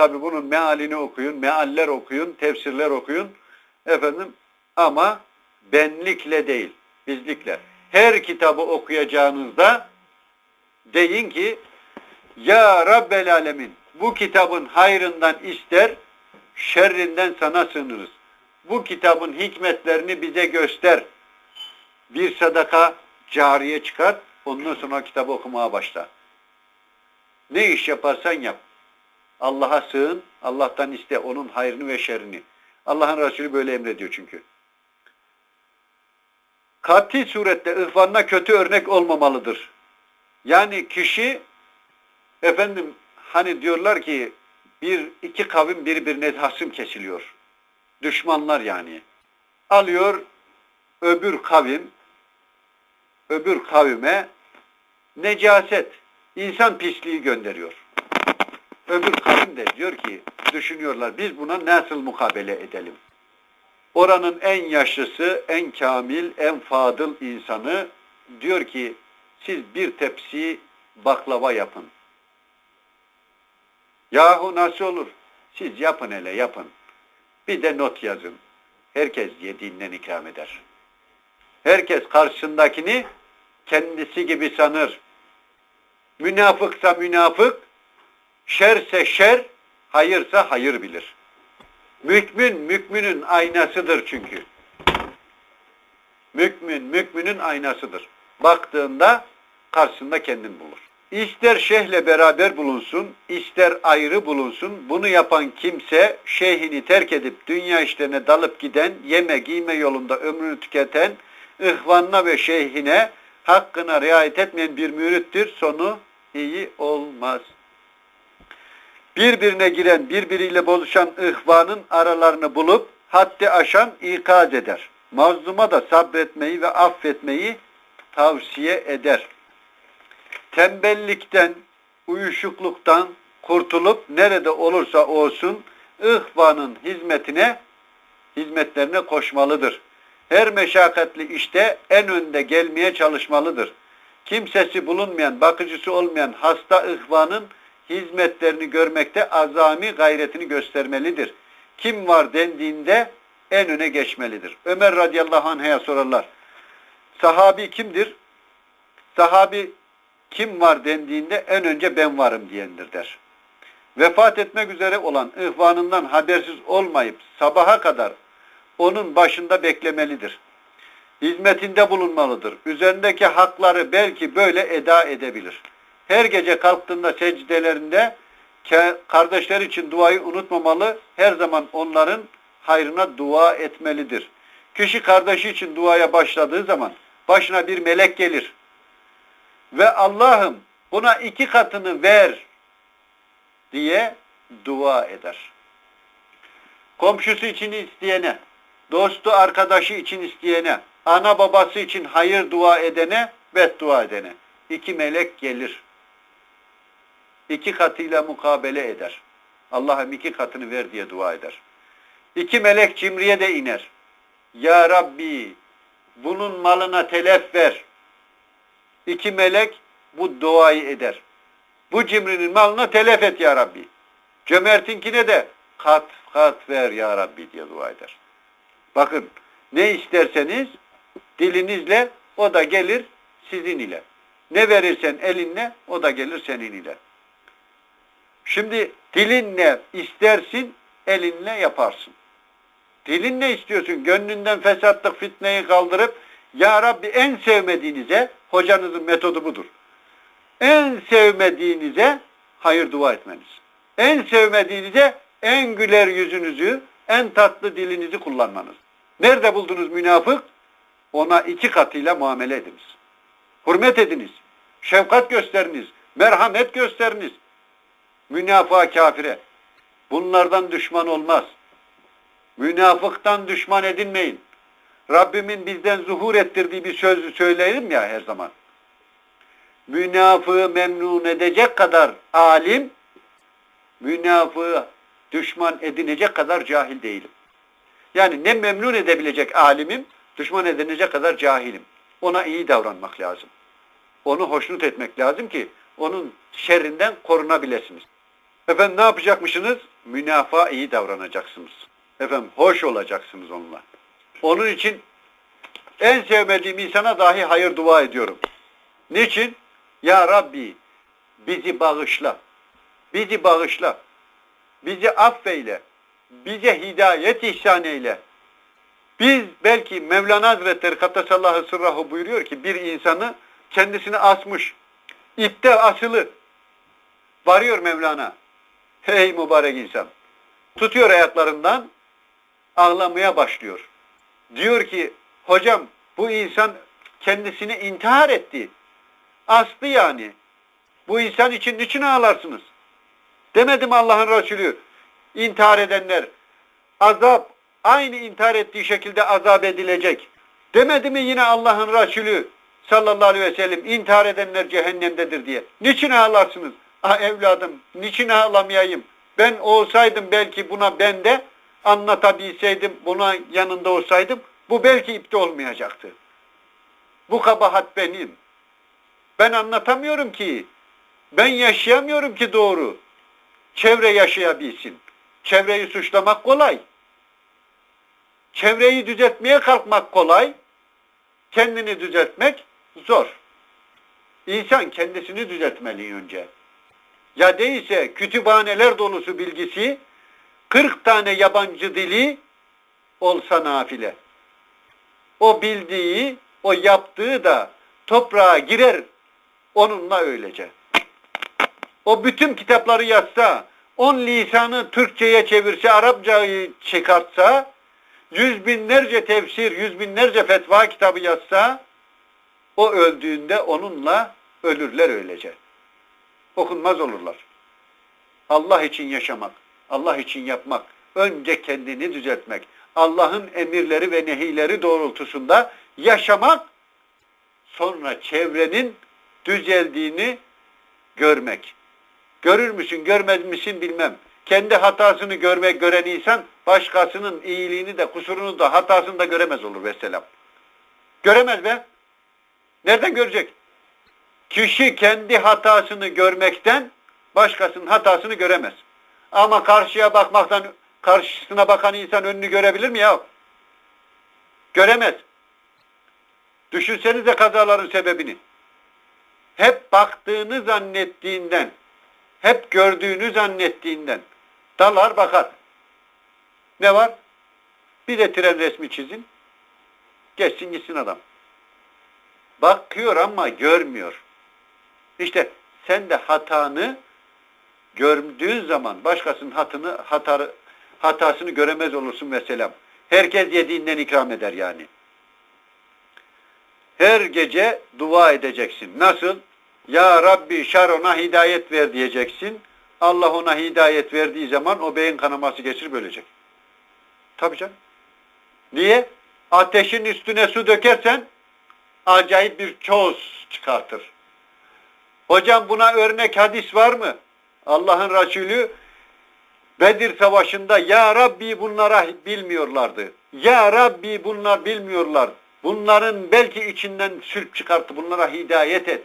Tabi bunun mealini okuyun, mealler okuyun, tefsirler okuyun. Efendim ama benlikle değil, bizlikle. Her kitabı okuyacağınızda deyin ki Ya Rabbel Alemin bu kitabın hayrından ister, şerrinden sana sığınırız. Bu kitabın hikmetlerini bize göster. Bir sadaka cariye çıkar, ondan sonra kitabı okumaya başla. Ne iş yaparsan yap. Allah'a sığın, Allah'tan iste onun hayrını ve şerrini. Allah'ın Resulü böyle emrediyor çünkü. Kati surette ihvanına kötü örnek olmamalıdır. Yani kişi efendim hani diyorlar ki bir iki kavim birbirine hasım kesiliyor. Düşmanlar yani. Alıyor öbür kavim öbür kavime necaset, insan pisliği gönderiyor. Öbür kavim de diyor ki düşünüyorlar biz buna nasıl mukabele edelim? Oranın en yaşlısı, en kamil, en fadıl insanı diyor ki siz bir tepsi baklava yapın. Yahu nasıl olur? Siz yapın hele yapın. Bir de not yazın. Herkes yediğinden ikram eder. Herkes karşısındakini kendisi gibi sanır. Münafıksa münafık, şerse şer, hayırsa hayır bilir. Mümin, mükmünün aynasıdır çünkü. Mümin, mükmünün aynasıdır. Baktığında karşısında kendin bulur. İster şeyhle beraber bulunsun, ister ayrı bulunsun, bunu yapan kimse şeyhini terk edip dünya işlerine dalıp giden, yeme giyme yolunda ömrünü tüketen, ihvanına ve şeyhine hakkına riayet etmeyen bir mürittir, sonu iyi olmaz. Birbirine giren, birbiriyle bozuşan ihvanın aralarını bulup haddi aşan ikaz eder. Mazluma da sabretmeyi ve affetmeyi tavsiye eder. Tembellikten, uyuşukluktan kurtulup nerede olursa olsun ihvanın hizmetine, hizmetlerine koşmalıdır. Her meşakkatli işte en önde gelmeye çalışmalıdır. Kimsesi bulunmayan, bakıcısı olmayan hasta ihvanın hizmetlerini görmekte azami gayretini göstermelidir. Kim var dendiğinde en öne geçmelidir. Ömer radıyallahu anh'a sorarlar. Sahabi kimdir? Sahabi kim var dendiğinde en önce ben varım diyendir der. Vefat etmek üzere olan ihvanından habersiz olmayıp sabaha kadar onun başında beklemelidir. Hizmetinde bulunmalıdır. Üzerindeki hakları belki böyle eda edebilir. Her gece kalktığında secdelerinde kardeşler için duayı unutmamalı, her zaman onların hayrına dua etmelidir. Kişi kardeşi için duaya başladığı zaman başına bir melek gelir. Ve Allah'ım buna iki katını ver diye dua eder. Komşusu için isteyene, dostu arkadaşı için isteyene, ana babası için hayır dua edene, beddua edene. iki melek gelir. İki katıyla mukabele eder. Allah'ım iki katını ver diye dua eder. İki melek cimriye de iner. Ya Rabbi bunun malına telef ver. İki melek bu duayı eder. Bu cimrinin malına telef et ya Rabbi. Cömertinkine de kat kat ver ya Rabbi diye dua eder. Bakın ne isterseniz dilinizle o da gelir sizin ile. Ne verirsen elinle o da gelir senin ile. Şimdi dilinle istersin, elinle yaparsın. Dilinle istiyorsun, gönlünden fesatlık, fitneyi kaldırıp Ya Rabbi en sevmediğinize, hocanızın metodu budur. En sevmediğinize hayır dua etmeniz. En sevmediğinize en güler yüzünüzü, en tatlı dilinizi kullanmanız. Nerede buldunuz münafık? Ona iki katıyla muamele ediniz. Hürmet ediniz. Şefkat gösteriniz. Merhamet gösteriniz. Münafığa kafire. Bunlardan düşman olmaz. Münafıktan düşman edinmeyin. Rabbimin bizden zuhur ettirdiği bir sözü söyleyelim ya her zaman. Münafığı memnun edecek kadar alim, münafığı düşman edinecek kadar cahil değilim. Yani ne memnun edebilecek alimim, düşman edinecek kadar cahilim. Ona iyi davranmak lazım. Onu hoşnut etmek lazım ki onun şerrinden korunabilirsiniz. Efendim ne yapacakmışsınız? münafaa iyi davranacaksınız. Efendim hoş olacaksınız onunla. Onun için en sevmediğim insana dahi hayır dua ediyorum. Niçin? Ya Rabbi bizi bağışla. Bizi bağışla. Bizi affeyle. Bize hidayet ihsan eyle. Biz belki Mevlana Hazretleri Katasallahu sırrahu buyuruyor ki bir insanı kendisini asmış. İpte asılı. Varıyor Mevlana. Hey mübarek insan. Tutuyor ayaklarından ağlamaya başlıyor. Diyor ki hocam bu insan kendisini intihar etti. Astı yani. Bu insan için niçin ağlarsınız? Demedim Allah'ın Resulü. İntihar edenler azap aynı intihar ettiği şekilde azap edilecek. Demedi mi yine Allah'ın Resulü sallallahu aleyhi ve sellem intihar edenler cehennemdedir diye. Niçin ağlarsınız? Ah evladım niçin ağlamayayım? Ben olsaydım belki buna ben de anlatabilseydim, buna yanında olsaydım bu belki ipte olmayacaktı. Bu kabahat benim. Ben anlatamıyorum ki. Ben yaşayamıyorum ki doğru. Çevre yaşayabilsin. Çevreyi suçlamak kolay. Çevreyi düzeltmeye kalkmak kolay. Kendini düzeltmek zor. İnsan kendisini düzeltmeli önce. Ya değilse kütüphaneler dolusu bilgisi, 40 tane yabancı dili olsa nafile. O bildiği, o yaptığı da toprağa girer onunla öylece. O bütün kitapları yazsa, on lisanı Türkçe'ye çevirse, Arapçayı çıkartsa, yüz binlerce tefsir, yüz binlerce fetva kitabı yazsa, o öldüğünde onunla ölürler öylece. Okunmaz olurlar. Allah için yaşamak, Allah için yapmak, önce kendini düzeltmek, Allah'ın emirleri ve nehileri doğrultusunda yaşamak, sonra çevrenin düzeldiğini görmek. Görür müsün, görmez misin bilmem. Kendi hatasını görmek gören insan başkasının iyiliğini de, kusurunu da, hatasını da göremez olur vesselam. Göremez be. Nereden görecek? Kişi kendi hatasını görmekten başkasının hatasını göremez. Ama karşıya bakmaktan karşısına bakan insan önünü görebilir mi ya? Göremez. Düşünsenize kazaların sebebini. Hep baktığını zannettiğinden, hep gördüğünü zannettiğinden dalar bakar. Ne var? Bir de tren resmi çizin. Geçsin gitsin adam. Bakıyor ama görmüyor. İşte sen de hatanı gördüğün zaman başkasının hatını, hatarı, hatasını göremez olursun mesela. Herkes yediğinden ikram eder yani. Her gece dua edeceksin. Nasıl? Ya Rabbi şarona hidayet ver diyeceksin. Allah ona hidayet verdiği zaman o beyin kanaması geçirip ölecek. Tabii canım. Niye? Ateşin üstüne su dökersen acayip bir çoğuz çıkartır. Hocam buna örnek hadis var mı? Allah'ın Resulü Bedir Savaşı'nda Ya Rabbi bunlara bilmiyorlardı. Ya Rabbi bunlar bilmiyorlar. Bunların belki içinden sülp çıkarttı. Bunlara hidayet et.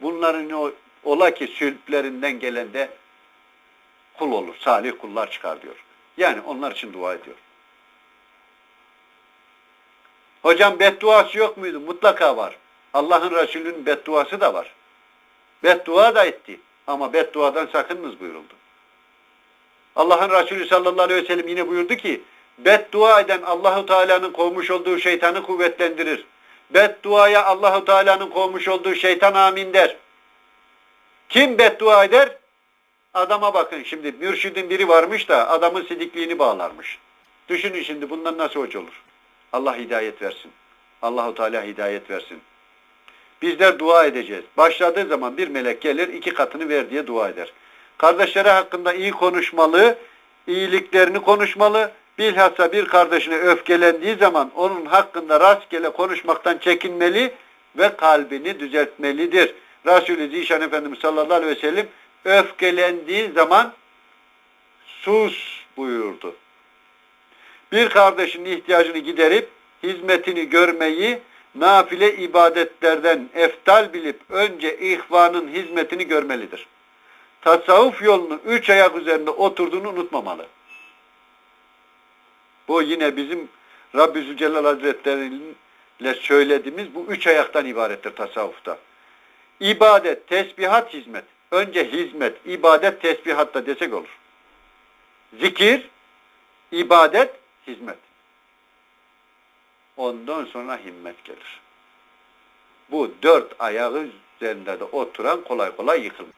Bunların o, ola ki sülplerinden gelen de kul olur. Salih kullar çıkar diyor. Yani onlar için dua ediyor. Hocam bedduası yok muydu? Mutlaka var. Allah'ın Resulü'nün bedduası da var. Beddua da etti. Ama bedduadan sakınınız buyuruldu. Allah'ın Resulü sallallahu aleyhi ve sellem yine buyurdu ki beddua eden Allahu Teala'nın kovmuş olduğu şeytanı kuvvetlendirir. Bedduaya Allahu Teala'nın kovmuş olduğu şeytan amin der. Kim beddua eder? Adama bakın şimdi mürşidin biri varmış da adamın sidikliğini bağlarmış. Düşünün şimdi bundan nasıl hoca olur? Allah hidayet versin. Allahu Teala hidayet versin. Bizler dua edeceğiz. Başladığı zaman bir melek gelir iki katını ver diye dua eder. Kardeşleri hakkında iyi konuşmalı, iyiliklerini konuşmalı. Bilhassa bir kardeşine öfkelendiği zaman onun hakkında rastgele konuşmaktan çekinmeli ve kalbini düzeltmelidir. Resulü Zişan Efendimiz sallallahu aleyhi ve sellem öfkelendiği zaman sus buyurdu. Bir kardeşin ihtiyacını giderip hizmetini görmeyi nafile ibadetlerden eftal bilip önce ihvanın hizmetini görmelidir. tasavvuf yolunu üç ayak üzerinde oturduğunu unutmamalı. Bu yine bizim Rabbi Zülcelal Hazretleri'yle söylediğimiz bu üç ayaktan ibarettir tasavvufta. İbadet, tesbihat, hizmet. Önce hizmet, ibadet, tesbihat da desek olur. Zikir, ibadet, hizmet. Ondan sonra himmet gelir. Bu dört ayağı üzerinde de oturan kolay kolay yıkılmaz.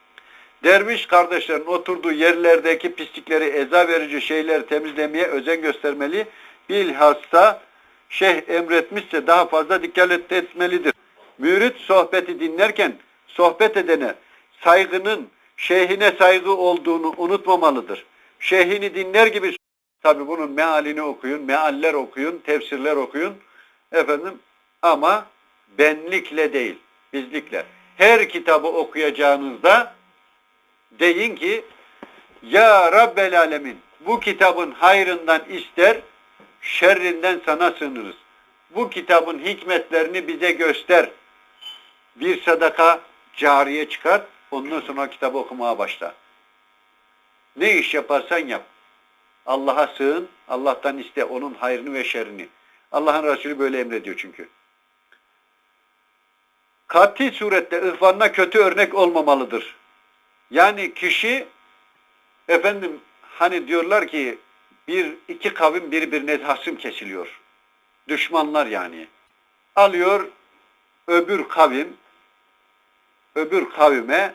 Derviş kardeşlerin oturduğu yerlerdeki pislikleri, eza verici şeyleri temizlemeye özen göstermeli. Bilhassa şeyh emretmişse daha fazla dikkat etmelidir. Mürit sohbeti dinlerken sohbet edene saygının şeyhine saygı olduğunu unutmamalıdır. Şeyhini dinler gibi tabi bunun mealini okuyun, mealler okuyun, tefsirler okuyun. Efendim ama benlikle değil, bizlikle. Her kitabı okuyacağınızda deyin ki Ya Rabbel Alemin bu kitabın hayrından ister, şerrinden sana sığınırız. Bu kitabın hikmetlerini bize göster. Bir sadaka cariye çıkart, ondan sonra kitabı okumaya başla. Ne iş yaparsan yap. Allah'a sığın, Allah'tan iste onun hayrını ve şerrini. Allah'ın Resulü böyle emrediyor çünkü. Kati surette ihvanına kötü örnek olmamalıdır. Yani kişi efendim hani diyorlar ki bir iki kavim birbirine hasım kesiliyor. Düşmanlar yani. Alıyor öbür kavim öbür kavime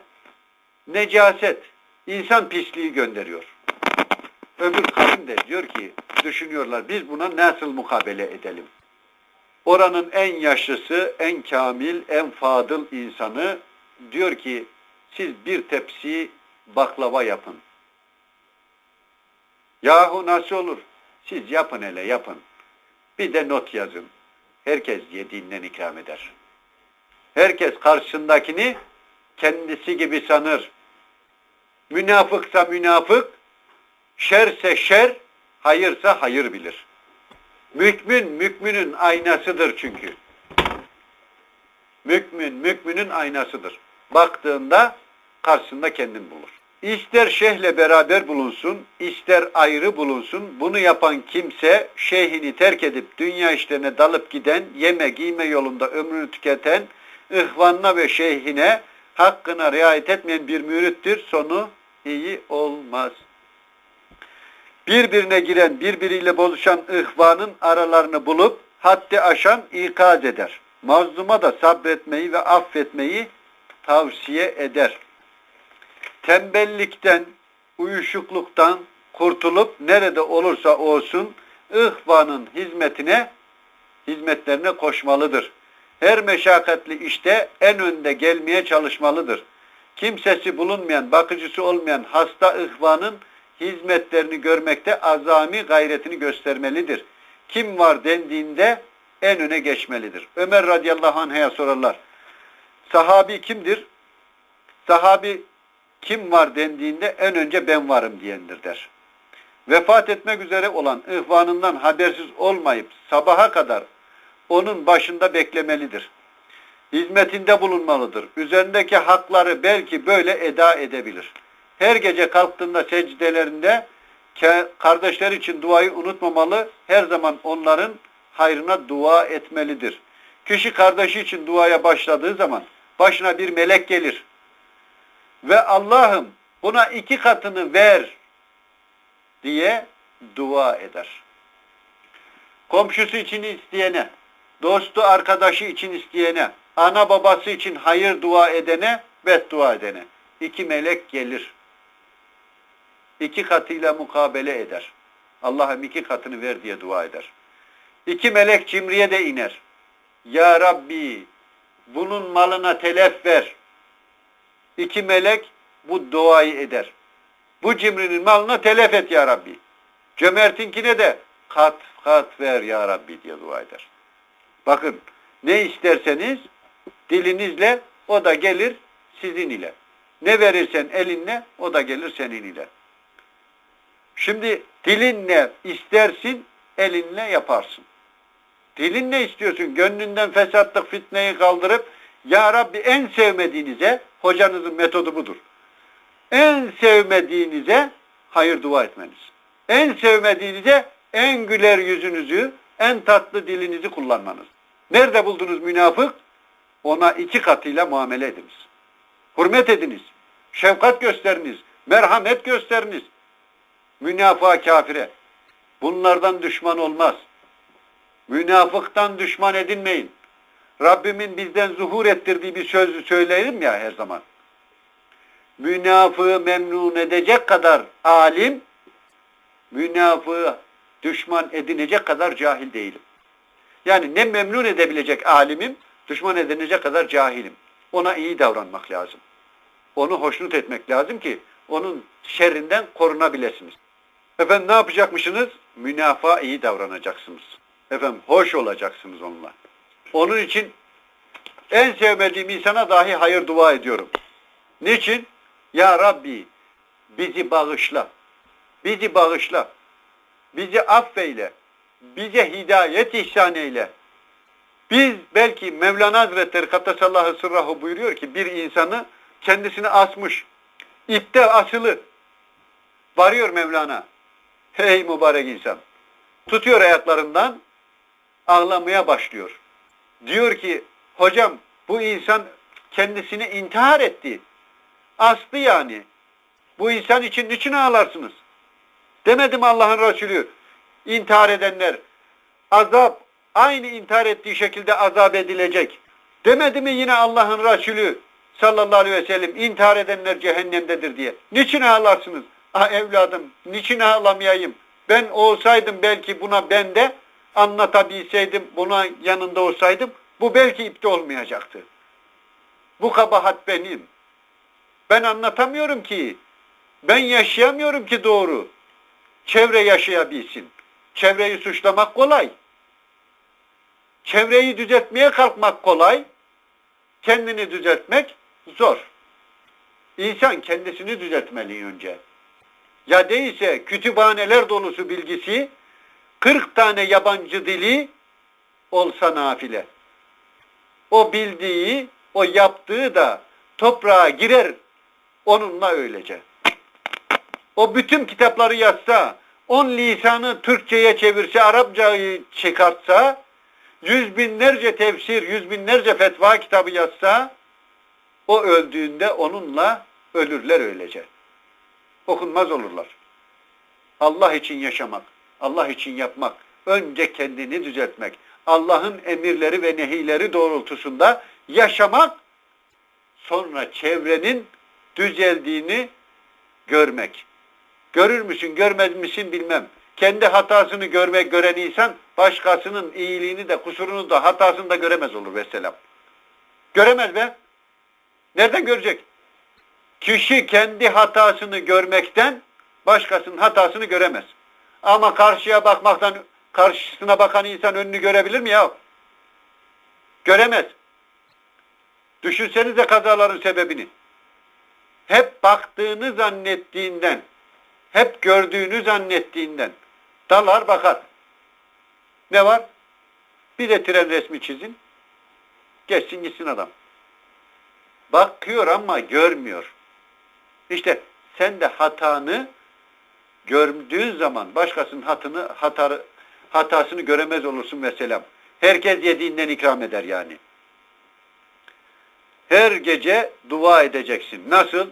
necaset, insan pisliği gönderiyor. Öbür kavim de diyor ki düşünüyorlar biz buna nasıl mukabele edelim? Oranın en yaşlısı, en kamil, en fadıl insanı diyor ki siz bir tepsi baklava yapın. Yahu nasıl olur? Siz yapın hele yapın. Bir de not yazın. Herkes yediğinden ikram eder. Herkes karşısındakini kendisi gibi sanır. Münafıksa münafık, şerse şer, hayırsa hayır bilir. Mümin, mükmünün aynasıdır çünkü. Mükmin, mükmünün aynasıdır. Baktığında karşısında kendin bulur. İster şeyhle beraber bulunsun, ister ayrı bulunsun, bunu yapan kimse şeyhini terk edip dünya işlerine dalıp giden, yeme giyme yolunda ömrünü tüketen, ihvanına ve şeyhine hakkına riayet etmeyen bir mürittir, sonu iyi olmaz. Birbirine giren, birbiriyle bozuşan ihvanın aralarını bulup haddi aşan ikaz eder. Mazluma da sabretmeyi ve affetmeyi tavsiye eder. Tembellikten, uyuşukluktan kurtulup nerede olursa olsun ihvanın hizmetine, hizmetlerine koşmalıdır. Her meşakkatli işte en önde gelmeye çalışmalıdır. Kimsesi bulunmayan, bakıcısı olmayan hasta ihvanın hizmetlerini görmekte azami gayretini göstermelidir. Kim var dendiğinde en öne geçmelidir. Ömer radıyallahu anh'a sorarlar. Sahabi kimdir? Sahabi kim var dendiğinde en önce ben varım diyendir der. Vefat etmek üzere olan ihvanından habersiz olmayıp sabaha kadar onun başında beklemelidir. Hizmetinde bulunmalıdır. Üzerindeki hakları belki böyle eda edebilir. Her gece kalktığında secdelerinde kardeşler için duayı unutmamalı, her zaman onların hayrına dua etmelidir. Kişi kardeşi için duaya başladığı zaman başına bir melek gelir. Ve Allah'ım buna iki katını ver diye dua eder. Komşusu için isteyene, dostu arkadaşı için isteyene, ana babası için hayır dua edene, beddua edene. iki melek gelir. İki katıyla mukabele eder. Allah'ım iki katını ver diye dua eder. İki melek cimriye de iner. Ya Rabbi bunun malına telef ver. İki melek bu duayı eder. Bu cimrinin malına telef et ya Rabbi. Cömertinkine de kat kat ver ya Rabbi diye dua eder. Bakın ne isterseniz dilinizle o da gelir sizin ile. Ne verirsen elinle o da gelir senin ile. Şimdi dilinle istersin, elinle yaparsın. Dilinle istiyorsun, gönlünden fesatlık, fitneyi kaldırıp Ya Rabbi en sevmediğinize, hocanızın metodu budur. En sevmediğinize hayır dua etmeniz. En sevmediğinize en güler yüzünüzü, en tatlı dilinizi kullanmanız. Nerede buldunuz münafık? Ona iki katıyla muamele ediniz. Hürmet ediniz. Şefkat gösteriniz. Merhamet gösteriniz. Münafığa kafire. Bunlardan düşman olmaz. Münafıktan düşman edinmeyin. Rabbimin bizden zuhur ettirdiği bir sözü söyleyelim ya her zaman. Münafığı memnun edecek kadar alim, münafığı düşman edinecek kadar cahil değilim. Yani ne memnun edebilecek alimim, düşman edinecek kadar cahilim. Ona iyi davranmak lazım. Onu hoşnut etmek lazım ki onun şerrinden korunabilesiniz. Efendim ne yapacakmışsınız? Münafığa iyi davranacaksınız. Efendim hoş olacaksınız onunla. Onun için en sevmediğim insana dahi hayır dua ediyorum. Niçin? Ya Rabbi bizi bağışla. Bizi bağışla. Bizi affeyle. Bize hidayet ihsan eyle. Biz belki Mevlana Hazretleri Kaddesallahu sırrahu buyuruyor ki bir insanı kendisini asmış. İpte asılı. Varıyor Mevlana. Hey mübarek insan. Tutuyor ayaklarından ağlamaya başlıyor. Diyor ki hocam bu insan kendisini intihar etti. Astı yani. Bu insan için niçin ağlarsınız? Demedim Allah'ın Resulü. İntihar edenler azap aynı intihar ettiği şekilde azap edilecek. Demedi mi yine Allah'ın Resulü sallallahu aleyhi ve sellem intihar edenler cehennemdedir diye. Niçin ağlarsınız? Ah evladım niçin ağlamayayım? Ben olsaydım belki buna ben de anlatabilseydim, buna yanında olsaydım bu belki ipte olmayacaktı. Bu kabahat benim. Ben anlatamıyorum ki. Ben yaşayamıyorum ki doğru. Çevre yaşayabilsin. Çevreyi suçlamak kolay. Çevreyi düzeltmeye kalkmak kolay. Kendini düzeltmek zor. İnsan kendisini düzeltmeli önce. Ya değilse kütüphaneler dolusu bilgisi, 40 tane yabancı dili olsa nafile. O bildiği, o yaptığı da toprağa girer onunla öylece. O bütün kitapları yazsa, on lisanı Türkçe'ye çevirse, Arapçayı çıkartsa, yüz binlerce tefsir, yüz binlerce fetva kitabı yazsa, o öldüğünde onunla ölürler öylece. Okunmaz olurlar. Allah için yaşamak, Allah için yapmak, önce kendini düzeltmek, Allah'ın emirleri ve nehileri doğrultusunda yaşamak, sonra çevrenin düzeldiğini görmek. Görür müsün, görmez misin bilmem. Kendi hatasını görmek gören insan başkasının iyiliğini de kusurunu da hatasını da göremez olur vesselam. Göremez be. Nereden görecek? Kişi kendi hatasını görmekten başkasının hatasını göremez. Ama karşıya bakmaktan karşısına bakan insan önünü görebilir mi ya? Göremez. Düşünsenize kazaların sebebini. Hep baktığını zannettiğinden, hep gördüğünü zannettiğinden dalar bakar. Ne var? Bir de tren resmi çizin. Geçsin gitsin adam. Bakıyor ama görmüyor. İşte sen de hatanı gördüğün zaman başkasının hatını, hatarı, hatasını göremez olursun mesela. Herkes yediğinden ikram eder yani. Her gece dua edeceksin. Nasıl?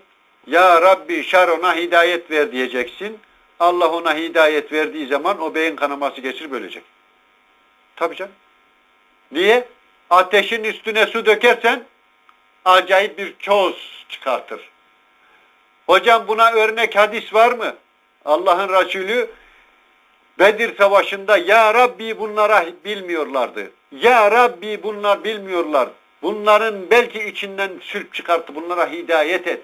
Ya Rabbi şar ona hidayet ver diyeceksin. Allah ona hidayet verdiği zaman o beyin kanaması geçirip ölecek. Tabii canım. Niye? Ateşin üstüne su dökersen acayip bir çoz çıkartır. Hocam buna örnek hadis var mı? Allah'ın Resulü Bedir Savaşı'nda Ya Rabbi bunlara bilmiyorlardı. Ya Rabbi bunlar bilmiyorlar. Bunların belki içinden sülp çıkarttı. Bunlara hidayet et.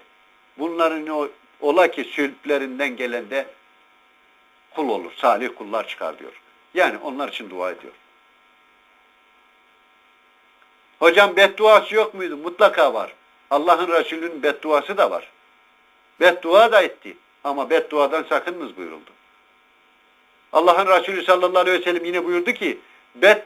Bunların o, ola ki sülplerinden gelen de kul olur. Salih kullar çıkar diyor. Yani onlar için dua ediyor. Hocam bedduası yok muydu? Mutlaka var. Allah'ın Resulü'nün bedduası da var. Beddua da etti. Ama bedduadan sakınınız buyuruldu. Allah'ın Resulü sallallahu aleyhi ve sellem yine buyurdu ki bed